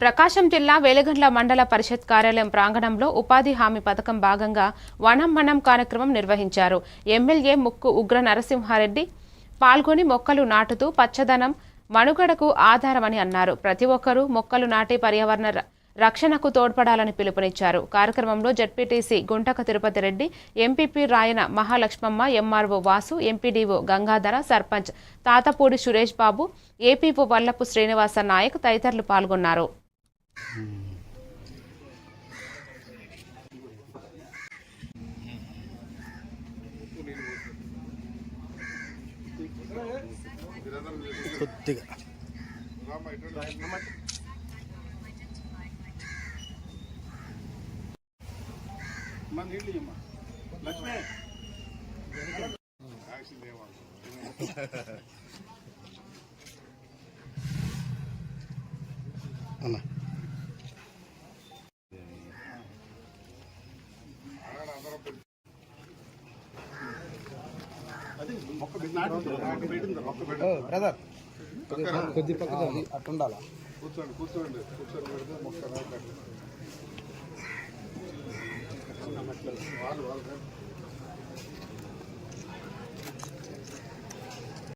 ప్రకాశం జిల్లా వేలగండ్ల మండల పరిషత్ కార్యాలయం ప్రాంగణంలో ఉపాధి హామీ పథకం భాగంగా వనం మనం కార్యక్రమం నిర్వహించారు. ఎమ్మెల్యే ముక్కు ఉగ్ర నరసింహారెడ్డి పాల్గొని మొక్కలు నాటుతూ పచ్చదనం మనుగడకు ఆధారమని అన్నారు. ప్రతి ఒక్కరూ మొక్కలు నాటి పర్యావరణ ర- రక్షణకు తోడ్పడాలని పిలుపునిచ్చారు. కార్యక్రమంలో ZPTC Guntaka Tirupati Reddy MPP Rayana Mahalakshmamma MRO Vasu MPDO Gangadhara sarpanch Tatapudi Suresh Babu APO Vallapu Srinivasa Nayak తదితరులు పాల్గొన్నారు. కొద్దిగా. అన్నా. బ్రదర్ కొద్ది పక్కన అట్టు ఉండాలా? కూర్చోండి కూర్చోండి కూర్చోండి పెడితే మొక్క వాళ్ళు వాళ్ళు